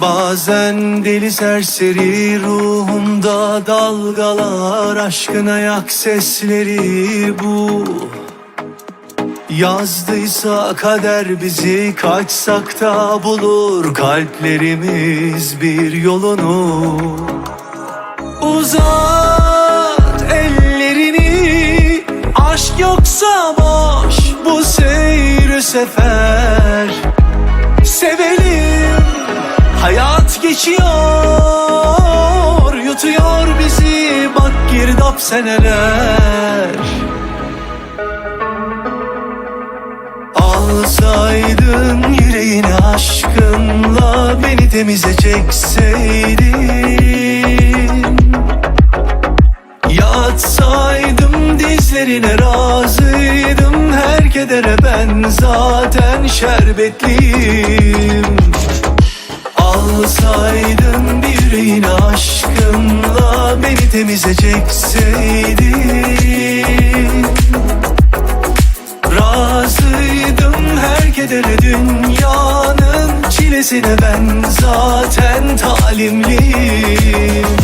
Bazen deli serseri ruhumda dalgalar Aşkın ayak sesleri bu. Yazdıysa kader bizi kaçsak da bulur Kalplerimiz bir yolunu. Uzat ellerini Aşk yoksa boş bu seyir sefer geçiyor Yutuyor bizi. Bak girdap seneler. Alsaydın yüreğini aşkınla Beni temize çekseydin. Yatsaydım dizlerine razıydım Her kedere ben zaten şerbetliyim Alsaydın bir yüreğini aşkınla Beni temize çekseydin Razıydım her kedere dünyanın çilesine ben zaten talimliyim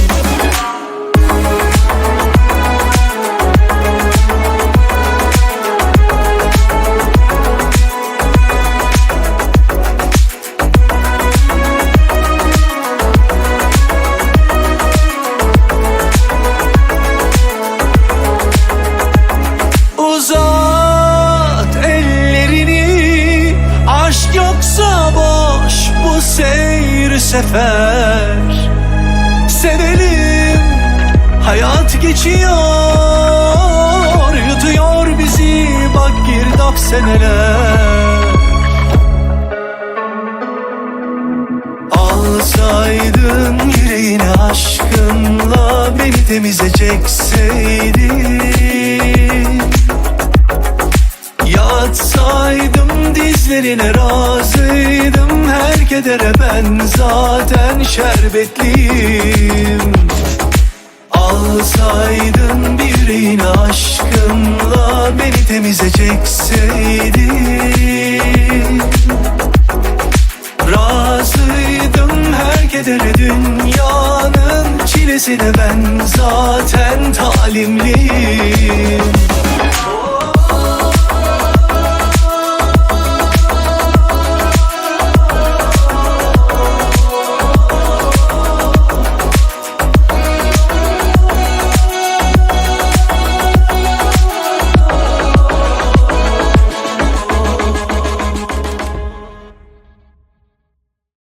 sefer Sevelim. Hayat geçiyor Yutuyor bizi. Bak girdap seneler. Alsaydın yüreğini aşkınla Beni temize çekseydin Yatsaydım dizlerine razıydım kedere ben zaten şerbetliyim. Alsaydın bir yüreğini aşkınla Beni temize çekseydin. Razıydım her kedere dünyanın çilesine ben zaten talimliyim